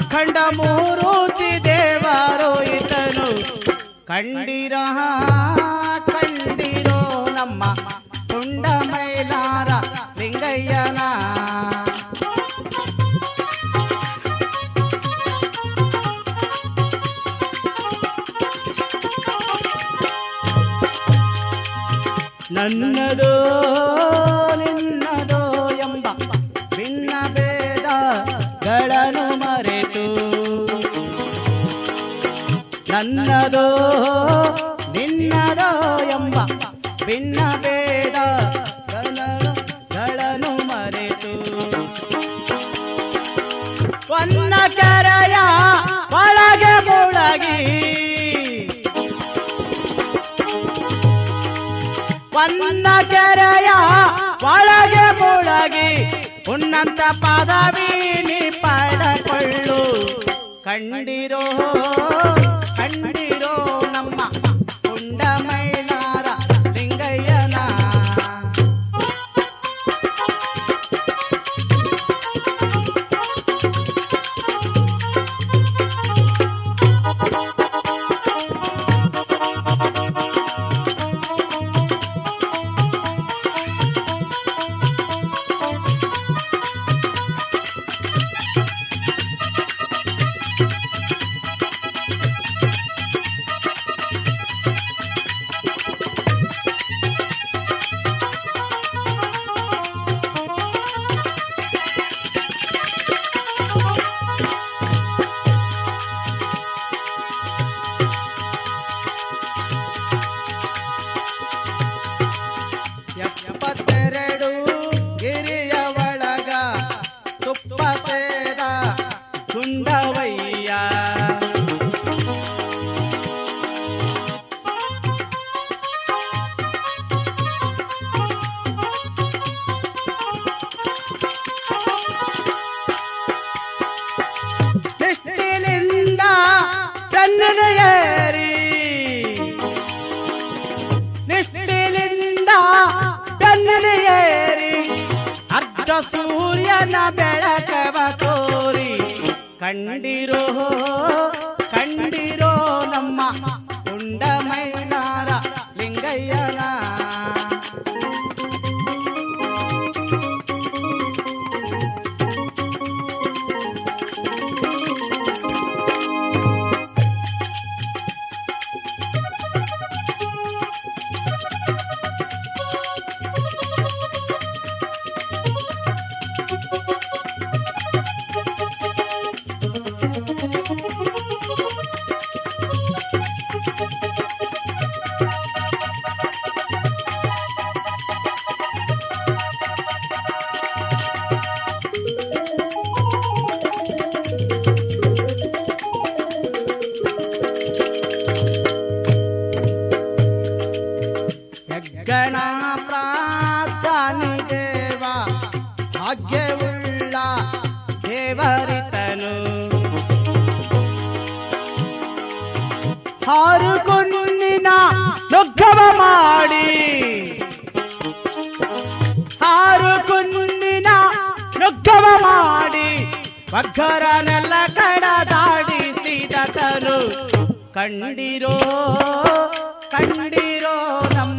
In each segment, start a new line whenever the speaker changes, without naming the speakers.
ಅಖಂಡ ಮೂರುತಿ ದೇವರು ಇತನು. ಕಂಡಿರ ಕಂಡಿರೋ ನಮ್ಮ ಕುಂಡ ಮೈಲಾರ ಲಿಂಗಯ್ಯನ. ನನ್ನದೋ, ನಿನ್ನದೋ ಎಂಬ ಭಿನ್ನ ಭೇದಗಳನ್ನು ನನ್ನದೋ, ನಿನ್ನದೋ ಎಂಬ ಭಿನ್ನ ಗಳನು ಮರೆತು. ಒನ್ನ ಕೆರೆಯ ಒಳಗೆ ಮುಳಗಿ. ಒನ್ನ ಕೆರೆಯ ಒಳಗೆ ಮುಳಗಿ. ಉನ್ನಂತ ಪದವಿ ನೀ ಪಡಕೊಳ್ಳು ಕಂಡಿರೋ ಕಂಡಿರೋ ಸೂರ್ಯನ ಬೆಳಕವ ತೋರಿ. ಕಂಡಿರೋ ಕಂಡಿರೋ ನಮ್ಮ ಗಣ ಪ್ರಾರ್ಥನೆ ದೇವ ಭಾಗ್ಯವುಳ್ಳ ದೇವರಿತನು. ಹಾರು ನೊಗ್ಗವ ಮಾಡಿ. ಹಾರು ನೊಗ್ಗವ ನುಗ್ಗವ ಮಾಡಿ. ಬಗ್ಗರನೆಲ್ಲ ಕಡದಾಡಿಸಿದತನು. ಕಂಡಿರೋ ಕಂಡಿರೋ ನಮ್ಮ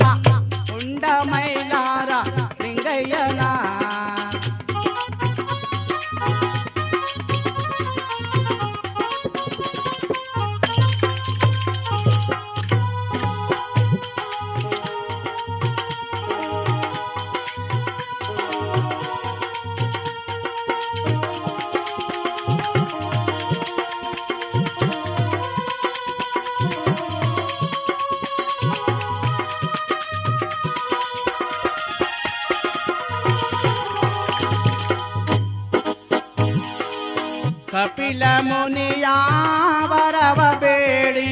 ಇಲ್ಲ ಮುನಿಯ ವರವ ಬೇಡಿ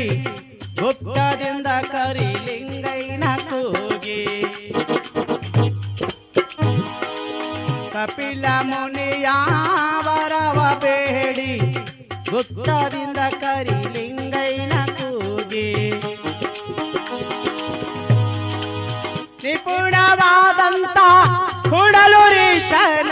ಗುಪ್ತದಿಂದ ಕರಿಲಿಂಗೈನ ಕೂಗಿ ಕಪಿಲ ಮುನಿಯ ವರವ ಬೇಡಿ ಗುಪ್ತದಿಂದ ಕರಿಲಿಂಗೈನ ಕೂಗಿ ತ್ರಿಪುಣವಾದಂತ ಕುಡಲುರೀಶನ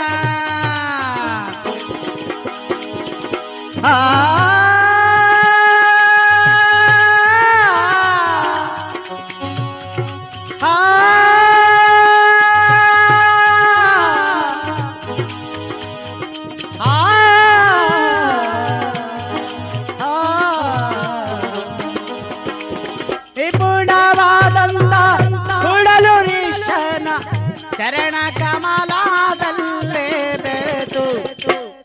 ಚರಣ ಕಮಲದಲ್ಲೇ ಬೆರೆತು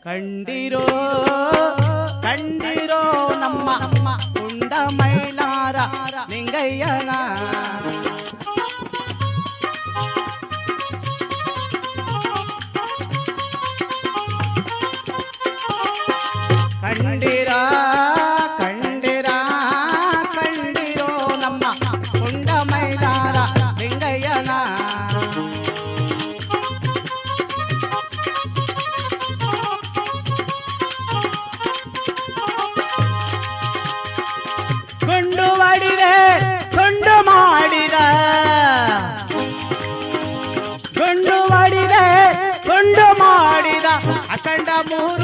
ಕಂಡಿರೋ ಕಂಡಿರೋ ನಮ್ಮ ಕುಂಡ ಮೈಲಾರ ಲಿಂಗಯ್ಯನ कंडा मोह